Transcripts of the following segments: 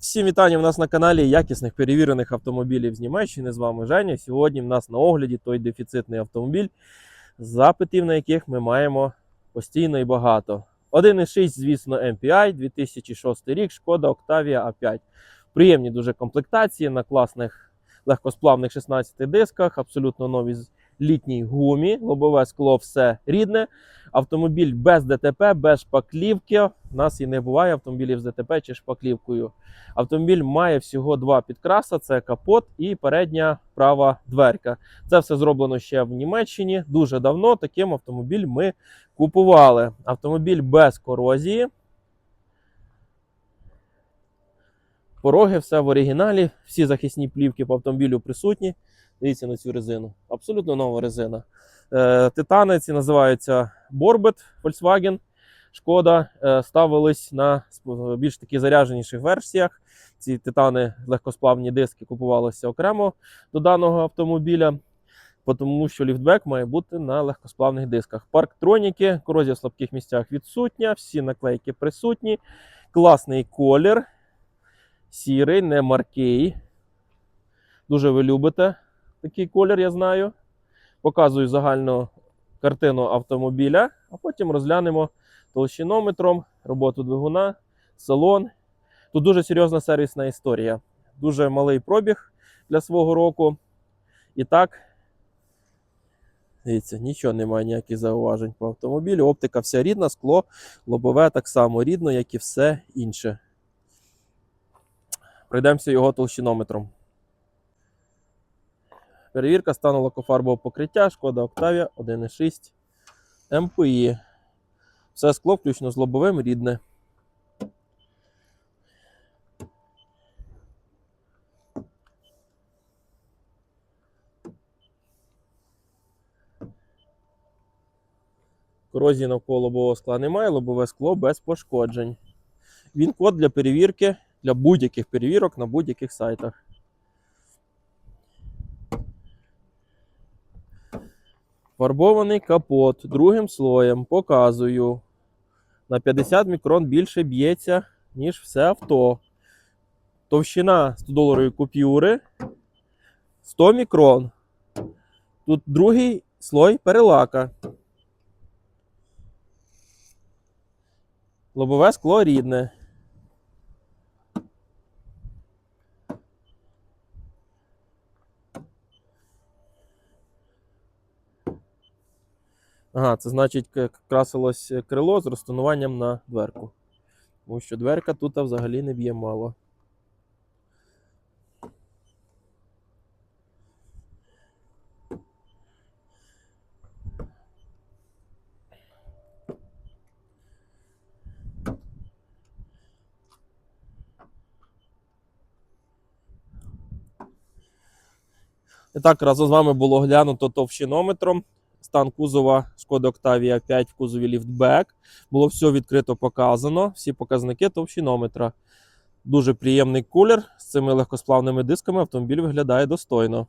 Всім вітання у нас на каналі якісних перевірених автомобілів з Німеччини. З вами Женя. Сьогодні в нас на огляді той дефіцитний автомобіль, запитів на яких ми маємо постійно і багато. 1.6, звісно, MPI, 2006 рік, шкода Octavia A5. Приємні дуже комплектації на класних легкосплавних 16 дисках, абсолютно нові літній гумі, лобове скло все рідне. Автомобіль без ДТП, без шпаклівки. У нас і не буває автомобілів з ДТП чи шпаклівкою. Автомобіль має всього два підкраса: це капот і передня права дверка. Це все зроблено ще в Німеччині. Дуже давно таким автомобіль ми купували. Автомобіль без корозії. Пороги, все в оригіналі, всі захисні плівки по автомобілю присутні. Дивіться на цю резину. Абсолютно нова резина. Е, Титани ці називаються Борбет Volkswagen. Шкода е, ставились на більш такі зарядженіших версіях. Ці титани легкосплавні диски купувалися окремо до даного автомобіля, тому що ліфтбек має бути на легкосплавних дисках. Парктроніки, корозія в слабких місцях відсутня, всі наклейки присутні. Класний колір. Сірий, не маркий. Дуже ви любите такий колір, я знаю. Показую загальну картину автомобіля, а потім розглянемо толщинометром, роботу двигуна, салон. Тут дуже серйозна сервісна історія. Дуже малий пробіг для свого року. І так, дивіться, нічого немає, ніяких зауважень по автомобілю. Оптика вся рідна, скло, лобове так само рідно, як і все інше. Пройдемося його толщинометром. Перевірка стану лакофарбового покриття, шкода Octavia 1.6 MPI. Все скло, включно з лобовим, рідне. Корозії навколо лобового скла немає, лобове скло без пошкоджень. Він код для перевірки для будь-яких перевірок на будь-яких сайтах. Фарбований капот другим слоєм показую. На 50 мікрон більше б'ється, ніж все авто. Товщина 100 доларової купюри 100 мікрон. Тут другий слой перелака. Лобове скло рідне. Ага, це значить, красилось крило з розтонуванням на дверку. Тому що дверка тут взагалі не б'є мало. І так, разом з вами було глянуто товщинометром. Стан кузова Шкода Octavia 5 в кузові ліфтбек. Було все відкрито показано, всі показники товщинометра. Дуже приємний кулер з цими легкосплавними дисками. Автомобіль виглядає достойно.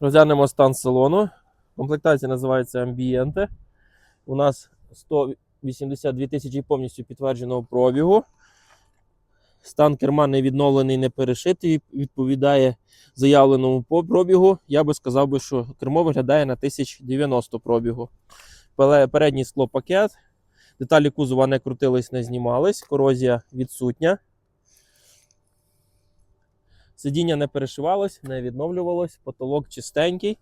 Розглянемо стан салону. Комплектація називається Ambiente. У нас 182 тисячі повністю підтвердженого пробігу. Стан керма не відновлений, не перешитий, відповідає заявленому по пробігу. Я би сказав, би, що кермо виглядає на 1090 пробігу. Пеле- Передній склопакет. Деталі кузова не крутились, не знімались. Корозія відсутня. Сидіння не перешивалось, не відновлювалось. Потолок чистенький.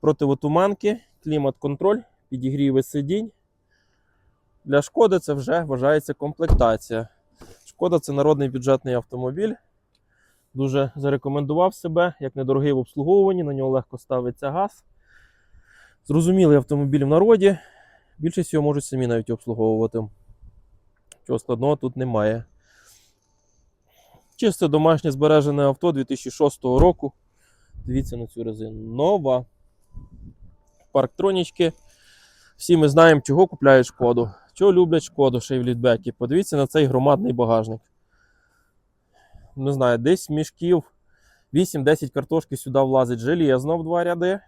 Противотуманки, клімат-контроль, підігріви сидінь. Для шкоди це вже вважається комплектація. Шкода це народний бюджетний автомобіль. Дуже зарекомендував себе як недорогий в обслуговуванні, на нього легко ставиться газ. Зрозумілий автомобіль в народі. Більшість його можуть самі навіть обслуговувати. Чого складного тут немає. Чисте домашнє збережене авто 2006 року. Дивіться на цю резину. Нова. Парктронічки. Всі ми знаємо, чого купляють шкоду. Чого люблять шкоду ще в літбекі. Подивіться на цей громадний багажник не знаю, десь мішків 8-10 картошки сюди влазить железно в два ряди.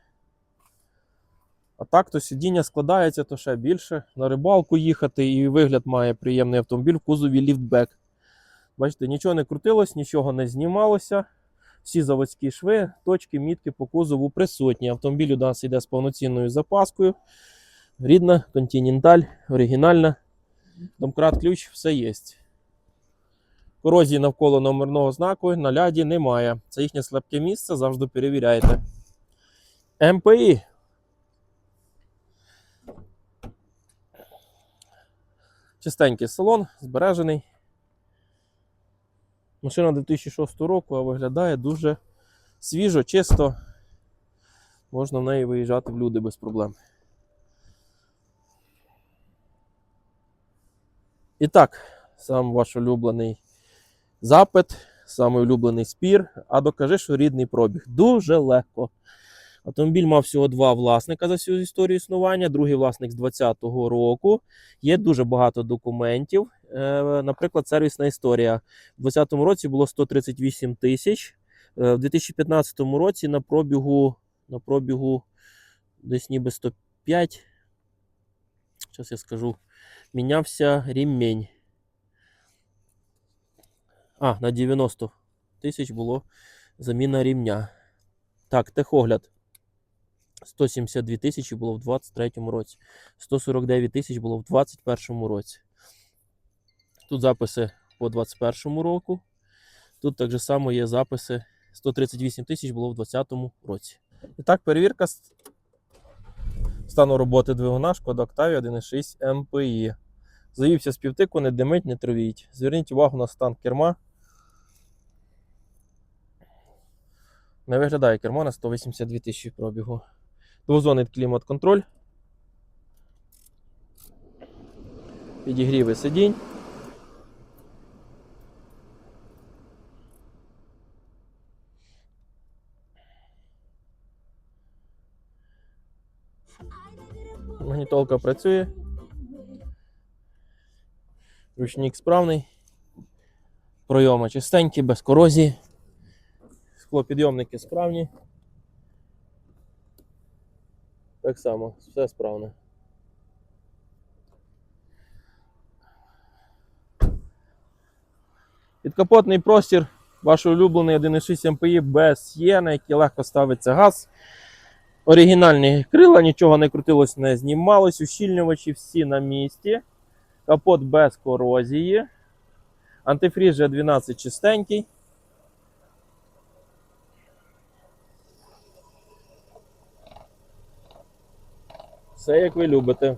А так то сидіння складається, то ще більше. На рибалку їхати і вигляд має приємний автомобіль в кузові ліфтбек. Бачите, нічого не крутилось, нічого не знімалося. Всі заводські шви, точки, мітки по кузову присутні. Автомобіль у нас йде з повноцінною запаскою. Рідна, континенталь, оригінальна. Домкрат, ключ, все є. Корозії навколо номерного знаку на ляді немає. Це їхнє слабке місце, завжди перевіряйте. МПІ. Чистенький салон, збережений. Машина 2006 року, а виглядає дуже свіжо, чисто. Можна в неї виїжджати в люди без проблем. І так, сам ваш улюблений запит, самий улюблений спір. А докажи, що рідний пробіг. Дуже легко. Автомобіль мав всього два власника за всю історію існування. Другий власник з 2020 року. Є дуже багато документів. Е, наприклад, сервісна історія. У 2020 році було 138 тисяч. Е, в 2015 році на пробігу, на пробігу десь ніби 105. Зараз я скажу. Мінявся рівень. А, на 90 тисяч було заміна рівня. Так, техогляд. 172 тисячі було в 2023 році. 149 тисяч було в 2021 році. Тут записи по 2021 року. Тут так само є записи. 138 тисяч було в 2020 році. І так, перевірка стану роботи двигуна Шкода Octavia 1.6 MPI. Завівся з півтику, не димить, не травіть. Зверніть увагу на стан керма. Не виглядає кермо на 182 тисячі пробігу. Двозонний клімат-контроль. Підігріви сидінь. Магнітолка працює. Ручник справний. Пройоми чистенькі, без корозії. Склопідйомники справні. Так само, все справне. Підкапотний простір, ваш улюблений 1.6 МПІ без є, на який легко ставиться газ. Оригінальні крила, нічого не крутилось, не знімалось. Ущільнювачі всі на місці. Капот без корозії. Антифріз G12 чистенький. Все як ви любите.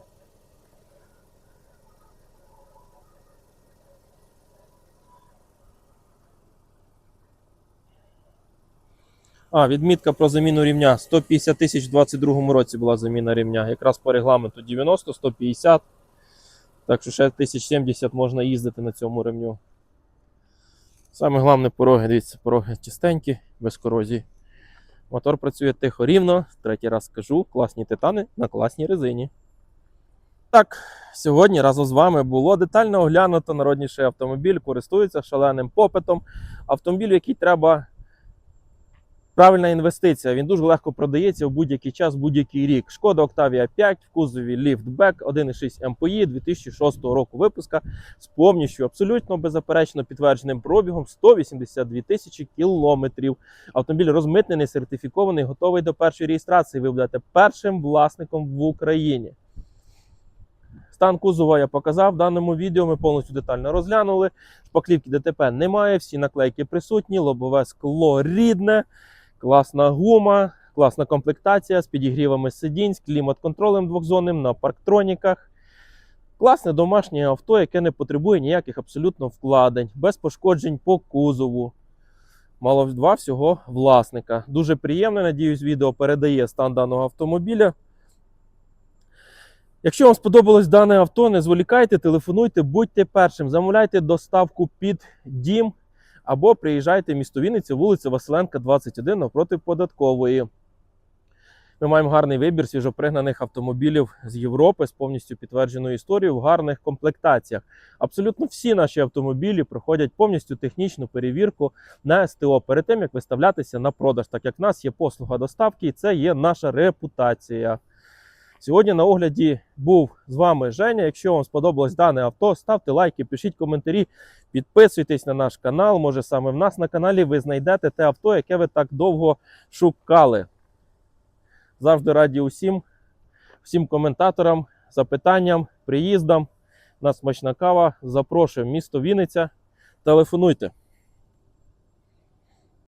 А, відмітка про заміну рівня. 150 тисяч в 22 році була заміна рівня. Якраз по регламенту 90, 150. Так що ще 1070 можна їздити на цьому ремню. Саме головне пороги, дивіться, пороги чистенькі, без корозії. Мотор працює тихо рівно. Третій раз скажу, класні титани на класній резині. Так, сьогодні разом з вами було детально оглянуто народніший автомобіль, користується шаленим попитом. Автомобіль, який треба правильна інвестиція. Він дуже легко продається в будь-який час, будь-який рік. Шкода Octavia 5 в кузові ліфтбек 1.6 MPI 2006 року випуска з повністю абсолютно беззаперечно підтвердженим пробігом 182 тисячі кілометрів. Автомобіль розмитнений, сертифікований, готовий до першої реєстрації. Ви будете першим власником в Україні. Стан кузова я показав в даному відео. Ми повністю детально розглянули. Шпаклівки ДТП немає, всі наклейки присутні, лобове скло рідне, класна гума, класна комплектація з підігрівами сидінь, з клімат-контролем двохзонним на парктроніках. Класне домашнє авто, яке не потребує ніяких абсолютно вкладень, без пошкоджень по кузову. Мало два всього власника. Дуже приємно, надіюсь, відео передає стан даного автомобіля. Якщо вам сподобалось дане авто, не зволікайте, телефонуйте, будьте першим, замовляйте доставку під дім або приїжджайте в місто Вінниця, вулиця Василенка, 21 навпроти податкової. Ми маємо гарний вибір свіжопригнаних автомобілів з Європи з повністю підтвердженою історією в гарних комплектаціях. Абсолютно всі наші автомобілі проходять повністю технічну перевірку на СТО перед тим, як виставлятися на продаж, так як в нас є послуга доставки, і це є наша репутація. Сьогодні на огляді був з вами Женя. Якщо вам сподобалось дане авто, ставте лайки, пишіть коментарі, підписуйтесь на наш канал. Може, саме в нас на каналі ви знайдете те авто, яке ви так довго шукали. Завжди раді усім, всім коментаторам, запитанням, приїздам. У нас смачна кава. Запрошуємо місто Вінниця. Телефонуйте.